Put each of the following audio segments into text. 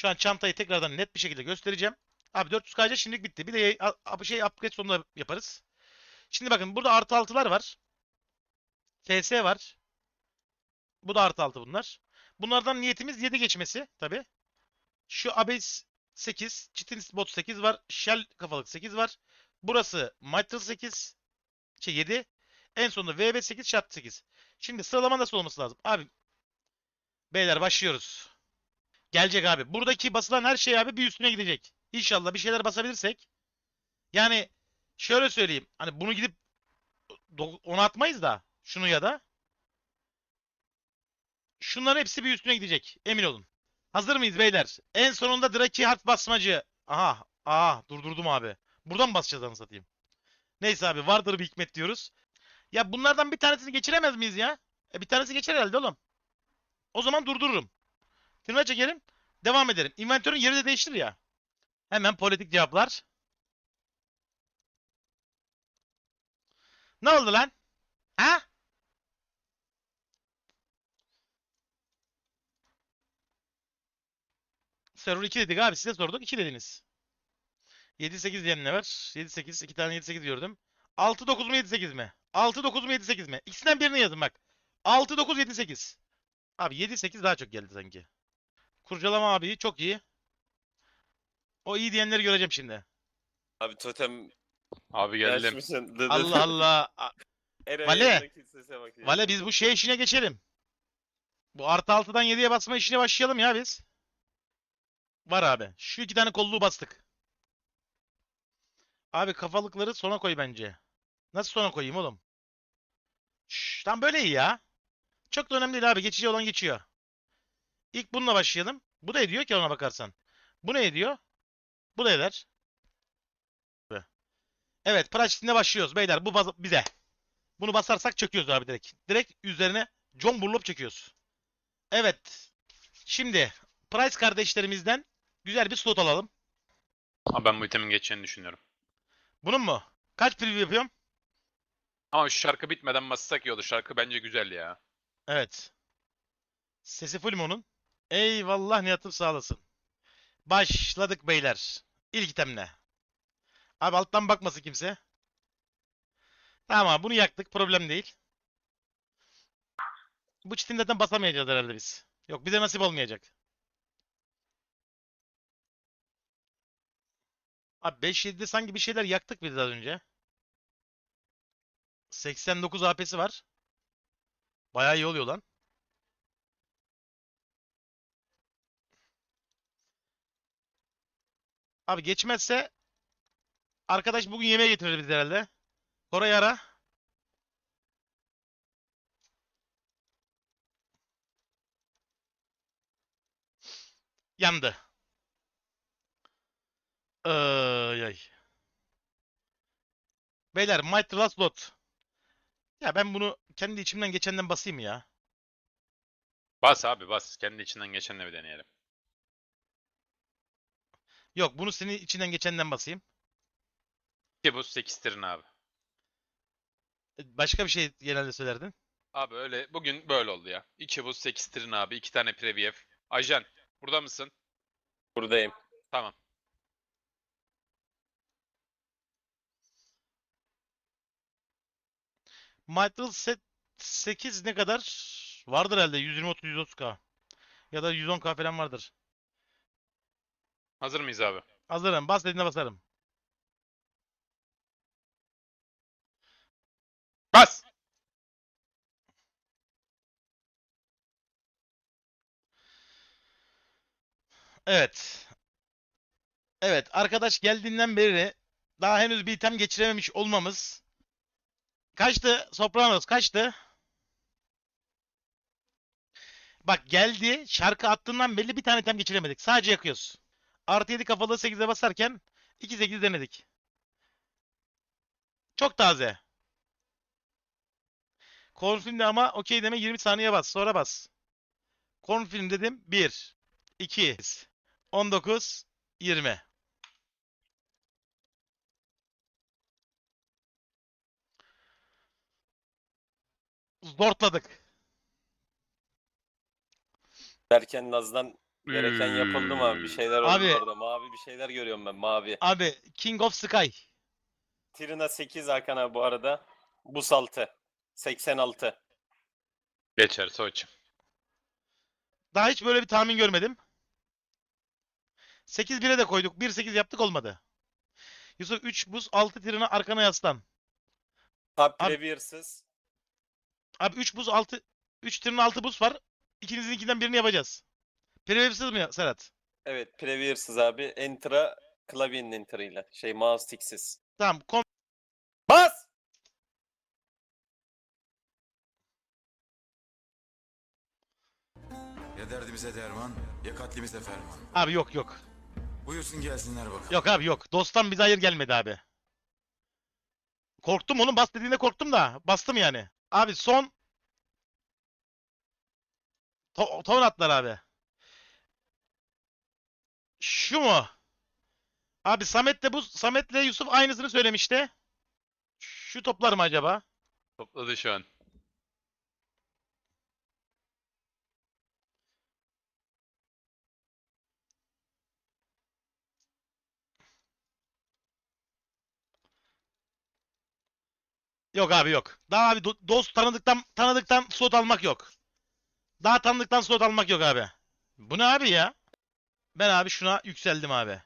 Şu an çantayı tekrardan net bir şekilde göstereceğim. Abi 400 KC şimdilik bitti. Bir de şey upgrade sonunda yaparız. Şimdi bakın burada artı altılar var. FS var. Bu da artı altı bunlar. Bunlardan niyetimiz 7 geçmesi tabi. Şu Abyss 8, Chitin Bot 8 var. Shell kafalık 8 var. Burası Mitral 8. Şey 7. En sonunda VB 8, Shard 8. Şimdi sıralama nasıl olması lazım? Abi beyler başlıyoruz. Gelecek abi. Buradaki basılan her şey abi bir üstüne gidecek. İnşallah bir şeyler basabilirsek. Yani şöyle söyleyeyim. Hani bunu gidip ona atmayız da şunu ya da şunların hepsi bir üstüne gidecek. Emin olun. Hazır mıyız beyler? En sonunda Draki harf basmacı. Aha. Aha. Durdurdum abi. Buradan basacağız anı satayım. Neyse abi vardır bir hikmet diyoruz. Ya bunlardan bir tanesini geçiremez miyiz ya? E bir tanesi geçer herhalde oğlum. O zaman durdururum. Firma çekerim. Devam ederim. Inventörün yeri de değiştir ya. Hemen politik cevaplar. Ne oldu lan? Ha? Server 2 dedik abi size sorduk 2 dediniz. 7-8 diyen ne var? 7-8 2 tane 7-8 gördüm. 6-9 mu 7-8 mi? 6-9 mu 7-8 mi? İkisinden birini yazın bak. 6-9 7-8. Abi 7-8 daha çok geldi sanki. Kurcalama abi çok iyi. O iyi diyenleri göreceğim şimdi. Abi totem Abi geldim. yaşmışsın. Dı dı. Allah Allah. Vale. önemli sese bak ya. Vale biz bu şey işine geçelim. Bu artı 6'dan 7'ye basma işine başlayalım ya biz. Var abi. Şu iki tane kolluğu bastık. Abi kafalıkları sona koy bence. Nasıl sona koyayım oğlum? Şşş, tam böyle iyi ya. Çok da önemli değil abi. Geçici olan geçiyor. İlk bununla başlayalım. Bu da ediyor ki ona bakarsan. Bu ne ediyor? Bu da eder. Evet, Praçtin'le başlıyoruz beyler. Bu bize. Bunu basarsak çöküyoruz abi direkt. Direkt üzerine John Burlop çekiyoruz. Evet. Şimdi Price kardeşlerimizden güzel bir slot alalım. Ama ben bu itemin geçeceğini düşünüyorum. Bunun mu? Kaç preview yapıyorum? Ama şu şarkı bitmeden bassak iyi olur. Şarkı bence güzel ya. Evet. Sesi full mu onun? Eyvallah Nihat'ım sağ olasın. Başladık beyler. İlk itemle. Abi alttan bakmasın kimse. Tamam bunu yaktık. Problem değil. Bu çitin zaten basamayacağız herhalde biz. Yok bize nasip olmayacak. Abi 5-7'de sanki bir şeyler yaktık biz az önce. 89 AP'si var. Bayağı iyi oluyor lan. Abi geçmezse arkadaş bugün yemeğe getirir bizi herhalde. Koray ara. Yandı. Ay ay. Beyler Might Last Lot. Ya ben bunu kendi içimden geçenden basayım ya. Bas abi bas. Kendi içinden geçenle bir deneyelim. Yok bunu senin içinden geçenden basayım. Ki bu 8 tirin abi. E, Başka bir şey genelde söylerdin. Abi öyle bugün böyle oldu ya. 2 buz 8 tirin abi. 2 tane preview. Ajan burada mısın? Buradayım. Tamam. Mitral set 8 ne kadar? Vardır herhalde 120 130k. Ya da 110k falan vardır. Hazır mıyız abi? Hazırım. Bas dediğinde basarım. Bas! Evet. Evet. Arkadaş geldiğinden beri daha henüz bir item geçirememiş olmamız. Kaçtı? Sopranos kaçtı? Bak geldi. Şarkı attığından belli bir tane item geçiremedik. Sadece yakıyoruz. Artı 7 kafalı 8'e basarken 2-8 denedik. Çok taze. Kornfilmde ama okey deme 20 saniye bas. Sonra bas. Kornfilm dedim. 1, 2, 19, 20. Zortladık. Derken Naz'dan Gereken yapıldı mı abi? Bir şeyler oldu Abi- orada. Mavi bir şeyler görüyorum ben mavi. Abi King of Sky. Trina 8 Hakan abi bu arada. Bus 6. 86. Geçerse için. Daha hiç böyle bir tahmin görmedim. 8 1'e de koyduk. 1-8 yaptık olmadı. Yusuf 3 buz 6 trina arkana yaslan. Top Abi- Preview'sız. Abi 3 buz 6 3 trina 6 buz var. İkinizin ikinden birini yapacağız. Mi ya Serhat? Evet Preview'sız abi. Enter'a klavyenin enter'ıyla. Şey mouse ticksiz. Tamam. Kom Bas! Ya derdimize derman, ya katlimize ferman. abi yok yok. Buyursun gelsinler bakalım. Yok abi yok. Dosttan bize hayır gelmedi abi. Korktum oğlum bas dediğinde korktum da bastım yani. Abi son to ton atlar abi. Şu mu? Abi Samet'le bu Samet'le Yusuf aynısını söylemişti. Şu toplar mı acaba? Topladı şu an. Yok abi yok. Daha abi do- dost tanıdıktan tanıdıktan slot almak yok. Daha tanıdıktan slot almak yok abi. Bu ne abi ya? Ben abi şuna yükseldim abi.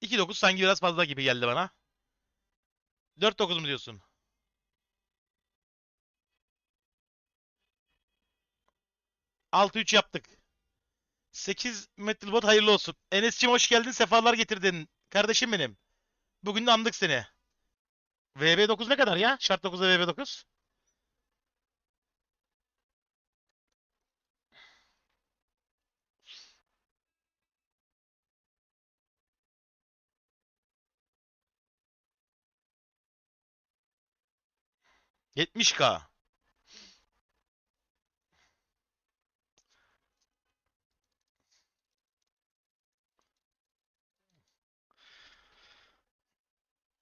İki dokuz sanki biraz fazla gibi geldi bana. Dört dokuz mu diyorsun? Altı üç yaptık. 8 Metalbot hayırlı olsun. Enes'cim hoş geldin. Sefalar getirdin. Kardeşim benim. Bugün de andık seni. VB9 ne kadar ya? Şart 9'da VB9. Yetmiş k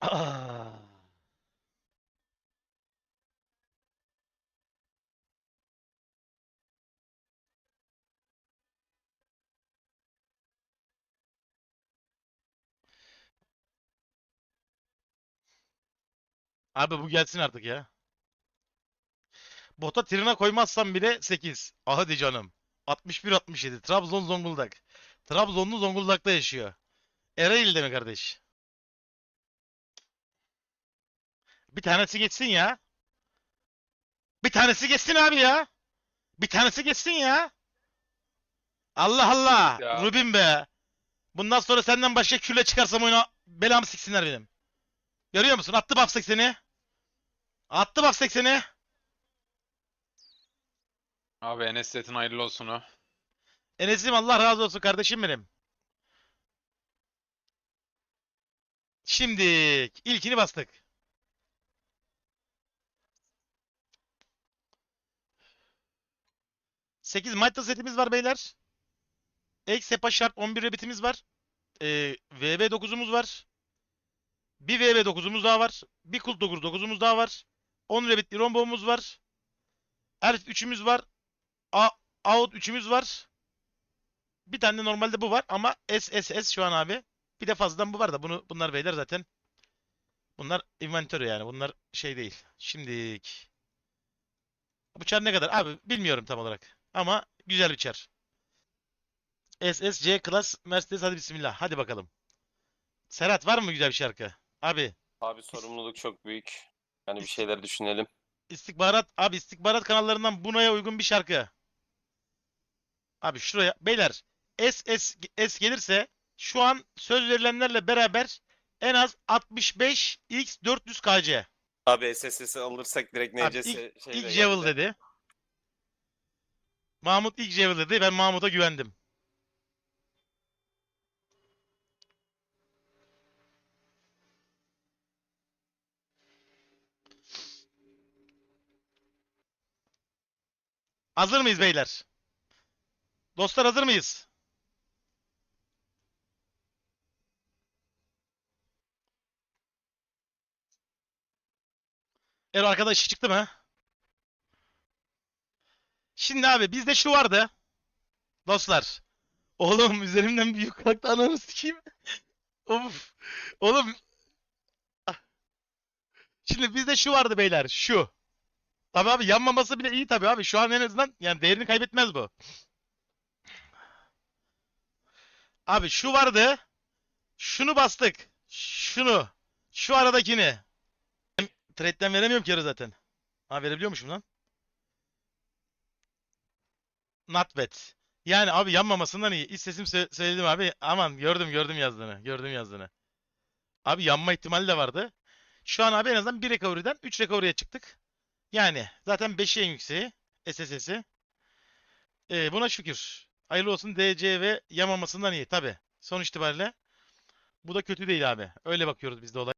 Aa. Abi bu gelsin artık ya. Bota trina koymazsam bile 8. Ah hadi canım. 61-67. Trabzon Zonguldak. Trabzonlu Zonguldak'ta yaşıyor. Ereğli'de mi kardeş? Bir tanesi geçsin ya. Bir tanesi geçsin abi ya. Bir tanesi geçsin ya. Allah Allah. Ya. Rubin be. Bundan sonra senden başka külle çıkarsam oyuna belamı siksinler benim. Görüyor musun? Attı bak 80'i. Attı bak 80'i. Abi Enes Set'in hayırlı olsun o. Enes'im Allah razı olsun kardeşim benim. Şimdi ilkini bastık. Sekiz Malta setimiz var beyler. Ek sepa şart 11 rebitimiz var. Ee, VB9'umuz var. Bir VB9'umuz daha var. Bir Kult 9'umuz daha var. 10 rebitli rombomuz var. Elf 3'ümüz var. A Out 3'ümüz var. Bir tane de normalde bu var ama SSS şu an abi. Bir de fazladan bu var da bunu bunlar beyler zaten. Bunlar inventörü yani. Bunlar şey değil. Şimdilik. Bu çar ne kadar? Abi bilmiyorum tam olarak. Ama güzel bir çar. SSC Class Mercedes hadi bismillah. Hadi bakalım. Serhat var mı güzel bir şarkı? Abi Abi sorumluluk çok büyük. Yani bir şeyler düşünelim. istihbarat abi istihbarat kanallarından bunaya uygun bir şarkı. Abi şuraya beyler S S S gelirse şu an söz verilenlerle beraber en az 65 X 400 KC. Abi SSS'i alırsak direkt Abi NCS şeyle İlk Jewel geldi. dedi. Mahmut ilk Jewel dedi. Ben Mahmut'a güvendim. Hazır mıyız beyler? Dostlar hazır mıyız? Ero arkadaş çıktı mı? Şimdi abi bizde şu vardı. Dostlar. Oğlum üzerimden büyük kalktı ananı sikeyim. of. Oğlum. Ah. Şimdi bizde şu vardı beyler. Şu. Tabii abi yanmaması bile iyi tabii abi. Şu an en azından yani değerini kaybetmez bu. Abi şu vardı. Şunu bastık. Şunu. Şu aradakini. Trade'den veremiyorum ki yarı zaten. Ha verebiliyormuşum lan. Not bad. Yani abi yanmamasından iyi. İstesim sö- söyledim abi. Aman gördüm gördüm yazdığını. Gördüm yazdığını. Abi yanma ihtimali de vardı. Şu an abi en azından 1 recovery'den 3 recovery'e çıktık. Yani zaten 5'i en yükseği. SSS'i. Ee, buna şükür. Hayırlı olsun DC ve yanmamasından iyi tabi. Sonuç itibariyle bu da kötü değil abi. Öyle bakıyoruz biz de olay.